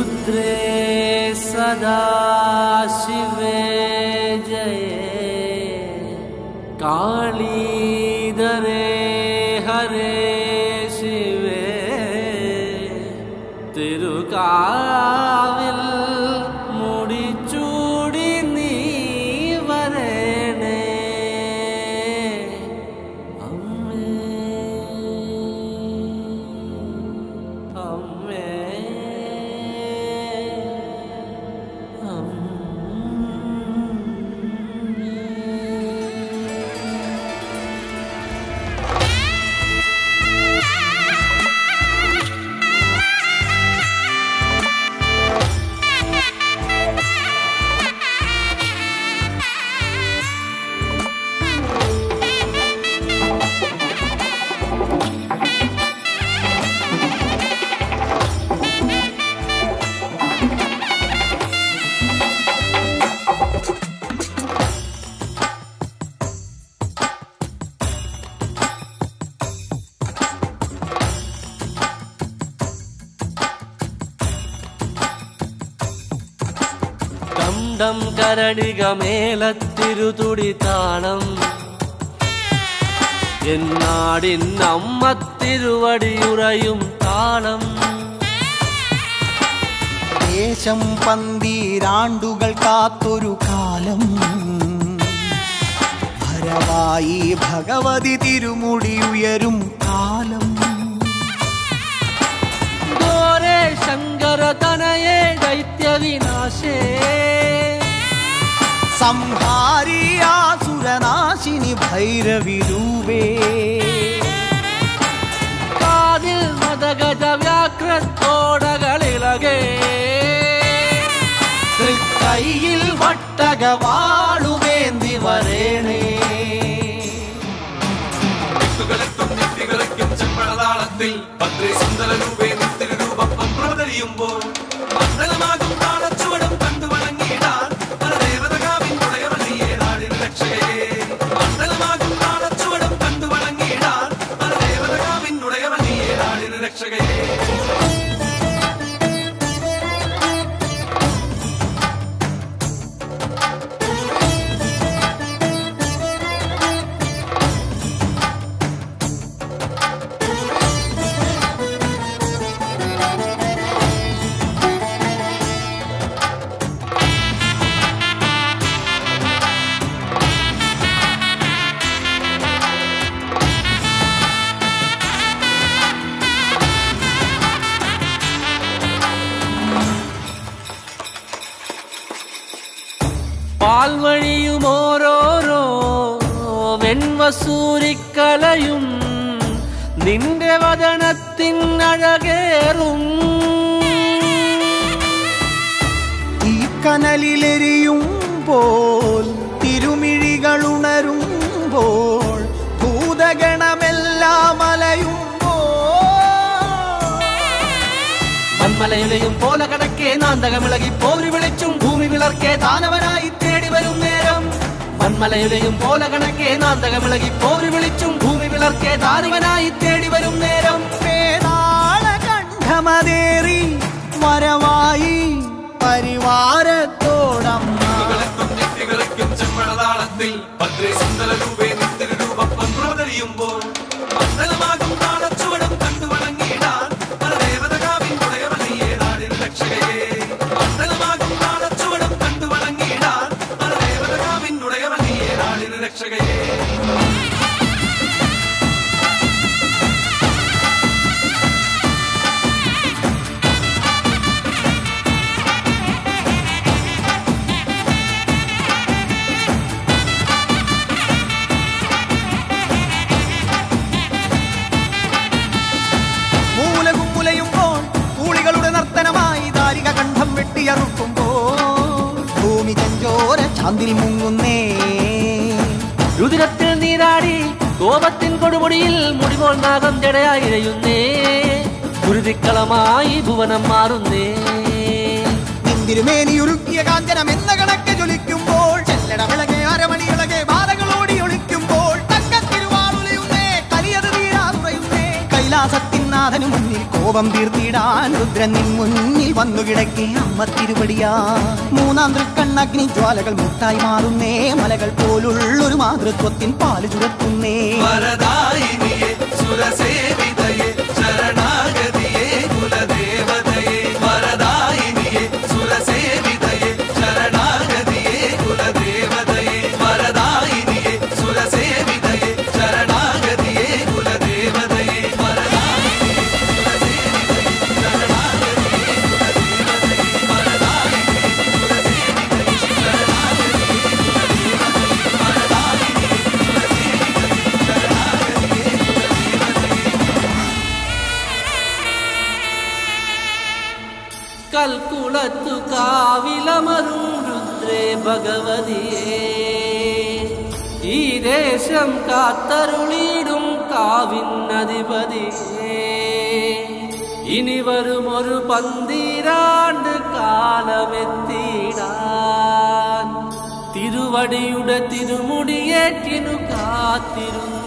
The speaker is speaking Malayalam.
रुद्रे सदा शिवे जये काळीधरे കണ്ടം കരടിക മേലത്തിരുതുടി താളം. എന്നാടിൻ അമ്മ തിരുവടിയുറയും താളം. ദേശം പന്തീരാണ്ടുകൾ കാത്തൊരു കാലം. ഭരവായി ഭഗവതി തിരുമുടി ഉയരും കാലം. ശങ്കര തനയേ ദൈത്യവിനാശേ. సంహారి ఆసురనాశిని భైరవి రూపే కాదిల్ మదగజ వ్యాక్రతోడగలిలగే கையில் வட்டக வாழுமேந்தி வரேனே. செம்பழதாளத்தில் சுந்தர ரூபேந்தி രക്ഷകയെ വെൺവസൂരിക്കലയും നിന്റെ വദനത്തിൻ അഴകേറും. ഈ കനലിലെരിയുമ്പോൾ പോൽ ഭൂതഗണമെല്ലാം അലയുമ്പോൾ മന്മലയുലയും പോലെ കടക്കേ നാന്തകമിളകി പോരി വിളിച്ചും ഭൂമി വിളർക്കേ താനവൻ മന്മലയുലയും പോല കണക്കെ നാന്തകമിളകി പോരി വിളിച്ചും ഭൂമി വിളർക്കെ ദാനവനായി തേടി വരും നേരം. കണ്ഠമതേറി വരവായി പരിവാരത്തോടമ്മ. ചെമ്മഴതാളത്തിൽ ഭദ്രേ സുന്ദര രൂപേ നിത്യരൂപം രൂപം മണ്ഡലമാകും ചാന്തിൽ മുങ്ങുന്നേ. രുതിരത്തിൽ നീരാടി കോപത്തിൻ കൊടുമുടിയിൽ മുടിമോൾ നാഗം ജടയായി ഇഴയുന്നേ ഗുരുതിക്കളമായി ഭുവനം മാറുന്നേ. നിന്തിരുമേനി ഉരുക്കിയ കാഞ്ചനം എന്ന കണക്ക് ജ്വലിക്കുമ്പോൾ ചെല്ലട വിളകെ ബാധകളോടി ഒളിക്കുമ്പോൾ തങ്കത്തിരുവാളുലയുന്നേ കലിയത് തീരാതുറയുന്നേ കൈലാസത്തിൻ നാഥനും മുന്നിൽ കോപം തീർത്തിടാൻ രുദ്രൻ നിൻ മുന്നിൽ വന്നു കിടക്കേ അമ്മ തിരുവടിയാ. മൂന്നാം തൃക്കണ്ണഗ്നി ജ്വാലകൾ മുട്ടായി മാറുന്നേ. മലകൾ പോലുള്ളൊരു മാതൃത്വത്തിൻ പാൽ ചുരത്തുന്നേ. വരദായിനിയെ കൽക്കുളത്തു കാവിലമരും രുദ്രേ ഭഗവതിയേ ഈ ദേശം കാത്തരുളിയിടും കാവിനധിപതിയേ ഇനി വരും ഒരു പന്തിരാണ്ട് കാലമെത്തിയിടാൻ തിരുവടിയുടെ തിരുമുടിയേറ്റിനു കാത്തിരുന്നീ